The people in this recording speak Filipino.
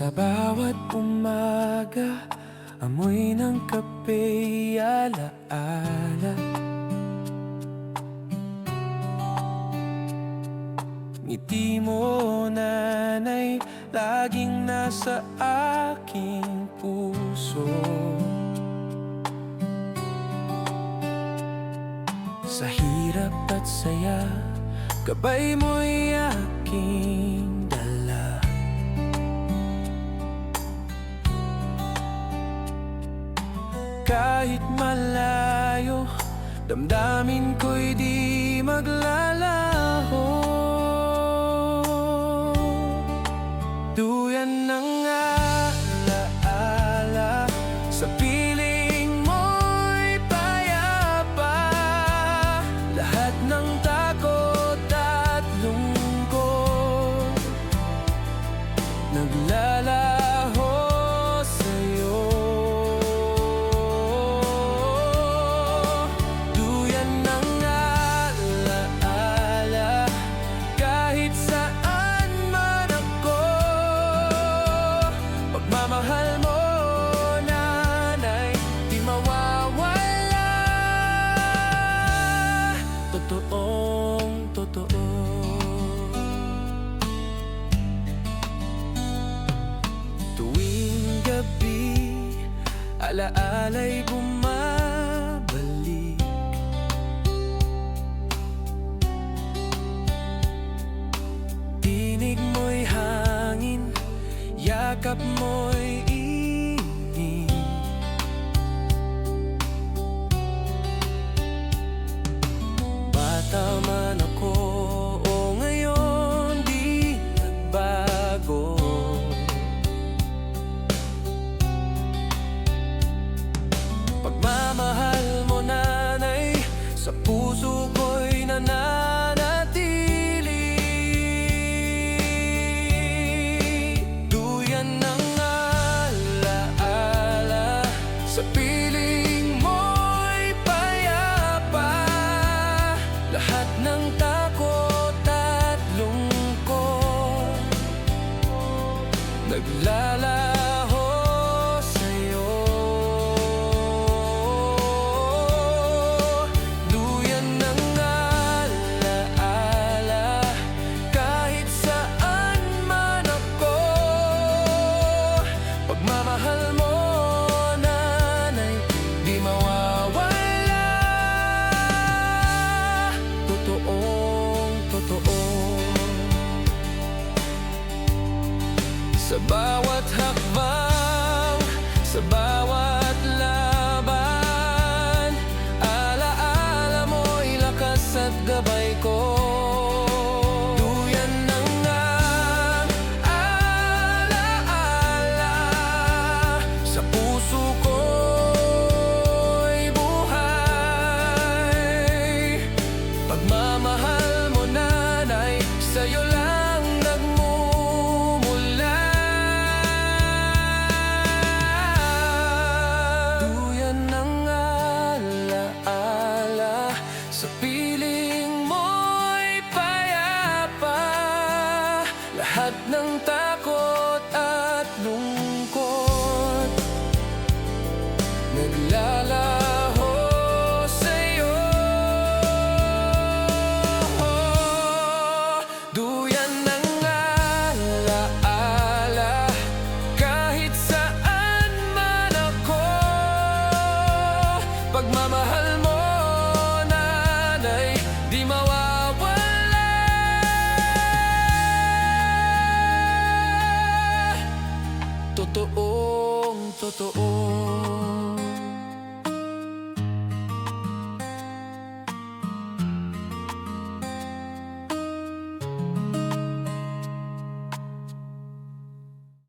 Sa bawat umaga Amoy ng kape alaala. Ngiti mo nanay Laging nasa aking puso. Sa hirap at saya Gabay mo'y aking Kahit malayo Damdamin ko'y di maglalaho. Duyan ng alaala Sa piling mo'y payapa. Lahat ng takot at lungkot Naglalaho Alaala'y bumabalik. Tinig mo'y hangin Yakap mo'y Baby, la la. Sa bawat hakbang, piling mo'y payapa. Lahat ng takot totoong totoo